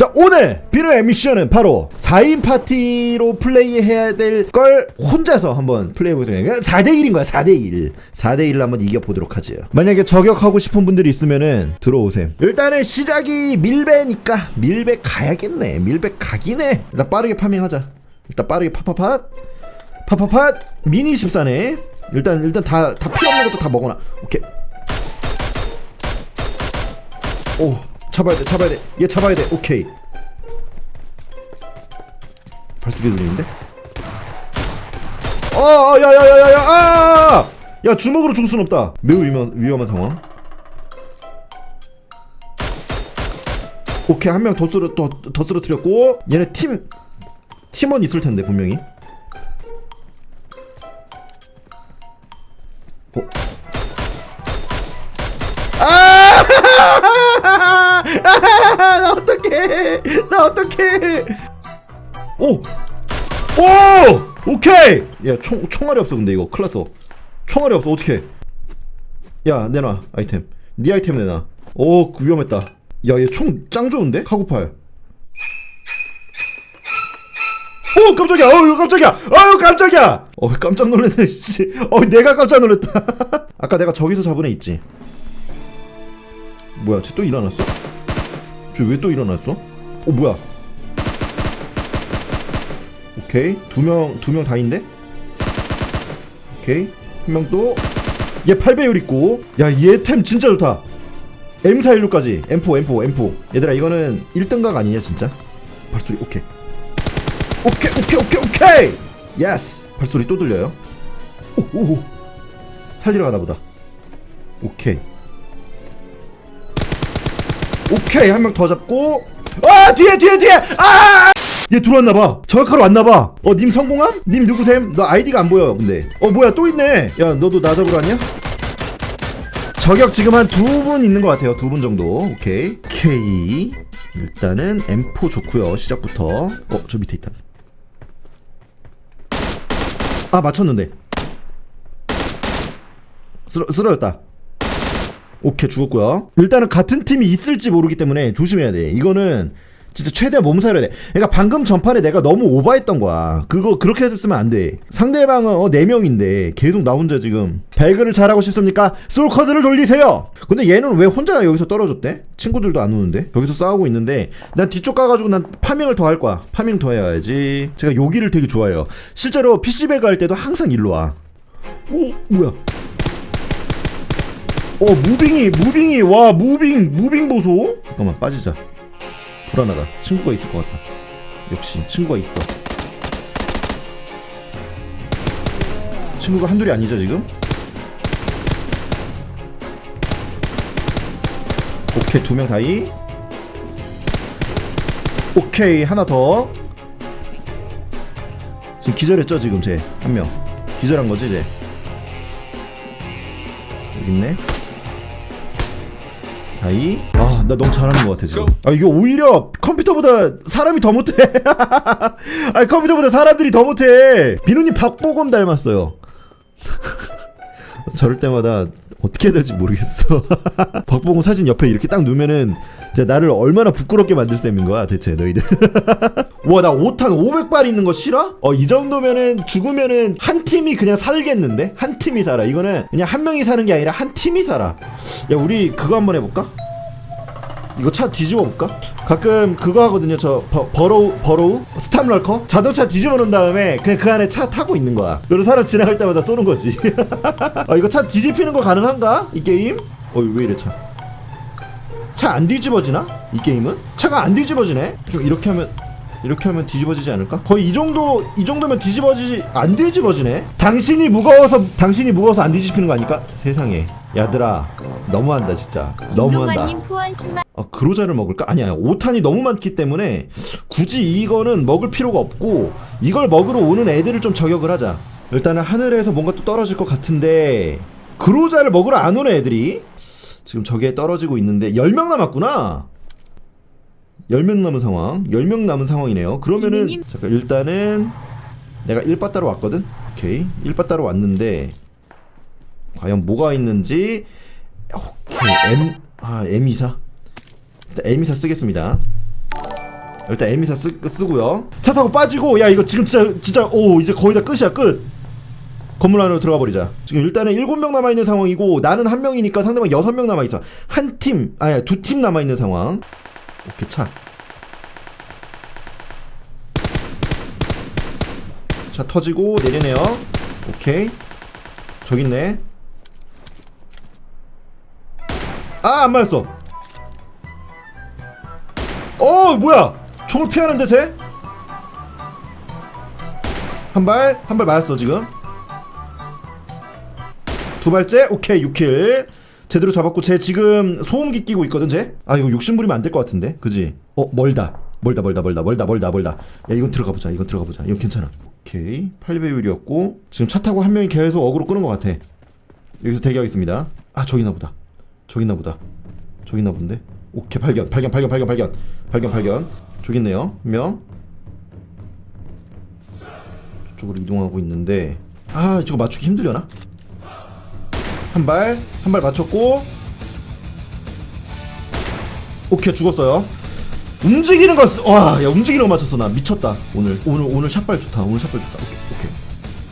자 오늘 비누의 미션은 바로 4인 파티로 플레이해야 될 걸 혼자서 한번 플레이해보세요 4대1인 거야 4대1 4대1을 한번 이겨보도록 하죠. 만약에 저격하고 싶은 분들이 있으면은 들어오셈 일단은 시작이 밀배니까 밀배 가야겠네. 밀배 해. 일단 빠르게 파밍하자. 일단 빠르게 파파팟. 파파팟. 미니 14네. 일단 일단 다 다 필요 없는 것도 다 먹어놔. 오케이. 오 잡아야 돼 잡아야 돼얘 잡아야 돼. 오케이. 발소리 들리는데? 어 야야야야야 아! 야 주먹으로 죽을 순 없다. 매우 위험, 위험한 상황. 오케이 한 명 더 쓰러 더, 더 쓰러뜨렸고 얘네 팀 팀원 있을 텐데 분명히. 어? 아! 오! 오! 오케이! 야, 총, 총알이 없어, 근데 이거. 큰일 났어. 총알이 없어, 어떡해. 야, 내놔, 아이템. 네 아이템 내놔. 오, 그 위험했다. 야, 얘 총 짱 좋은데? 카구팔. 오 깜짝이야 어우 깜짝이야 어우 깜짝이야 어 깜짝 놀랐네 씨. 어 내가 깜짝 놀랐다 아까 내가 저기서 잡은 애 있지 뭐야 쟤 또 일어났어? 쟤 왜 또 일어났어? 어 뭐야 오케이. 두 명 두 명 다인데 오케이. 한 명 또 얘 8배율 있고. 야 얘 템 진짜 좋다. M416까지. M4 M4 M4. 얘들아 이거는 1등각 아니냐 진짜? 발소리 오케이. 오케이 오케이 오케이 오케이! 예스 발소리 또 들려요? 오오오. 살리러 가나 보다. 오케이. 오케이. 한 명 더 잡고. 아 뒤에 뒤에 뒤에! 아 얘 들어왔나 봐. 저격하러 왔나 봐. 어 님 성공함? 님 누구셈? 너 아이디가 안 보여 근데. 어 뭐야 또 있네. 야 너도 나 잡으러 왔냐? 저격 지금 한 두 분 있는 것 같아요. 두 분 정도. 오케이. 오케이 일단은 M4 좋고요 시작부터. 어 저 밑에 있다. 아 맞췄는데. 쓰러, 쓰러졌다. 오케이 죽었고요. 일단은 같은 팀이 있을지 모르기 때문에 조심해야 돼. 이거는 진짜 최대한 몸살해야 돼 그러니까 방금 전판에 내가 너무 오버했던 거야. 그거 그렇게 했으면 안 돼. 상대방은 어 4명인데 계속 나 혼자 지금 배그를 잘하고 싶습니까? 솔커드를 돌리세요! 근데 얘는 왜 혼자 여기서 떨어졌대? 친구들도 안 오는데? 여기서 싸우고 있는데 난 뒤쪽 가 가지고 난 파밍을 더 할 거야. 파밍 더 해야지. 제가 여기를 되게 좋아해요. 실제로 PC배그 할 때도 항상 일로 와. 오, 뭐야? 어 무빙이 무빙이. 와 무빙 무빙 보소. 잠깐만 빠지자 불안하다. 친구가 있을 것 같다 역시 친구가 있어. 친구가 한둘이 아니죠 지금? 오케이 두 명 다이. 오케이 하나 더. 지금 기절했죠 지금 쟤. 한 명. 기절한 거지 쟤. 여기 있네 다이? 아나 너무 잘하는 것 같아 지금. 아 이게 오히려 컴퓨터보다 사람이 더 못해. 아 컴퓨터보다 사람들이 더 못해. 비누님 박보검 닮았어요. 저럴 때마다 어떻게 해야 될지 모르겠어 박보검 사진 옆에 이렇게 딱 놓으면은 진짜 나를 얼마나 부끄럽게 만들 셈인 거야 대체 너희들 와 나 5탄 500발 있는 거 싫어? 어 이 정도면은 죽으면은 한 팀이 그냥 살겠는데? 한 팀이 살아 이거는 그냥 한 명이 사는 게 아니라 한 팀이 살아 야 우리 그거 한번 해볼까? 이거 차 뒤집어 볼까? 가끔 그거 하거든요. 저 버, 버로우 버로우 스탑럴커 자동차 뒤집어 놓은 다음에 그냥 그 안에 차 타고 있는 거야. 그리고 사람 지나갈 때마다 쏘는 거지. 아 이거 차 뒤집히는 거 가능한가? 이 게임? 어왜 이래 차? 차 안 뒤집어지나? 이 게임은? 차가 안 뒤집어지네? 좀 이렇게 하면 이렇게 하면 뒤집어지지 않을까? 거의 이 정도 이 정도면 뒤집어지지 안 뒤집어지네. 당신이 무거워서 당신이 무거워서 안 뒤집히는 거 아닐까? 세상에. 야들아 너무한다 진짜. 너무한다. 김동관님 후원 10만 아, 그로자를 먹을까? 아니야. 5탄이 너무 많기 때문에 굳이 이거는 먹을 필요가 없고 이걸 먹으러 오는 애들을 좀 저격을 하자. 일단은 하늘에서 뭔가 또 떨어질 것 같은데 그로자를 먹으러 안 오는 애들이 지금 저기에 떨어지고 있는데 10명 남았구나. 10명 남은 상황. 10명 남은 상황이네요. 그러면은. 잠깐 일단은 내가 1바 따로 왔거든. 오케이. 1바 따로 왔는데 과연 뭐가 있는지. 오케이. M 아, M24. 일단 M24 쓰겠습니다. 일단 에미사 쓰, 쓰고요. 차 타고 빠지고 야 이거 지금 진짜 진짜 오 이제 거의 다 끝이야 끝. 건물 안으로 들어가 버리자. 지금 일단은 7명 남아있는 상황이고 나는 한 명이니까 상대방 6명 남아있어. 한 팀 아니 두 팀 남아있는 상황. 오케이 차. 차 터지고 내리네요. 오케이. 저기 있네 아 안 맞았어. 어 뭐야? 총을 피하는데 쟤? 한 발 한 발 맞았어 지금. 두 발째? 오케이 6킬. 제대로 잡았고 쟤 지금 소음기 끼고 있거든 쟤 아 이거 욕심 부리면 안 될 것 같은데 그지? 어 멀다. 멀다 멀다 멀다 멀다 멀다 멀다. 야 이건 들어가 보자 이건 들어가 보자. 이건 괜찮아. 오케이. 8배율이었고 지금 차 타고 한 명이 계속 어그로 끄는 것 같아. 여기서 대기하겠습니다. 아 저기 있나 보다 저기 있나 보다. 저기 있나 본데? 오케이 발견 발견 발견 발견 발견. 발견 발견. 저기 있네요. 한명 저쪽으로 이동하고 있는데. 아 저거 맞추기 힘들려나? 한 발 한 발 맞췄고. 오케이 죽었어요. 움직이는 거와야 움직이는 거 맞췄어 나. 미쳤다. 오늘 오늘 오늘 샷발 좋다. 오늘 샷발 좋다. 오케이 오케이.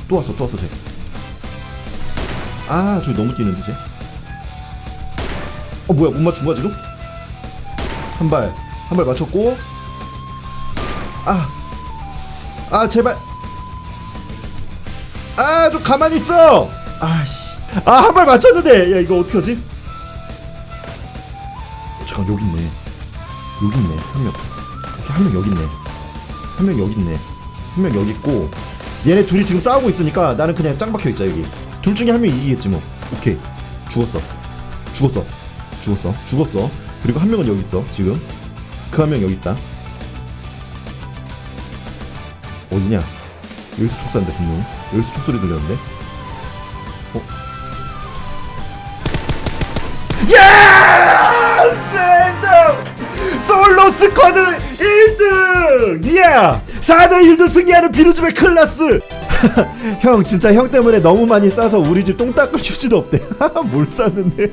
또 왔어 또 왔어 쟤아 저기 너무 뛰는데 쟤 어 뭐야 못 맞춘 거야 지금? 한 발 한 발 맞췄고. 아아 제발. 아 좀 가만히 있어. 아씨. 아 한 발 맞췄는데. 야 이거 어떡하지? 어, 잠깐 여기 있네. 여기 있네. 한명. 한 명 여기 있네. 한 명 여기 있네. 한 명 여기 있고. 얘네 둘이 지금 싸우고 있으니까 나는 그냥 짱 박혀 있자 여기. 둘 중에 한 명이 이기겠지 뭐. 오케이. 죽었어. 죽었어 죽었어 죽었어 그리고 한 명은 여기 있어 지금 그 한 명 여기 있다 어디냐 여기서 총 쐈는데 분명 여기서 총소리 들렸는데 어? 야! 셀덤! 솔로 스쿼드 1등! 예! 4대1도 승리하는 비루즈의 클라스! 형 진짜 형 때문에 너무 많이 싸서 우리 집 똥 닦을 휴지도 없대 뭘 쌌는데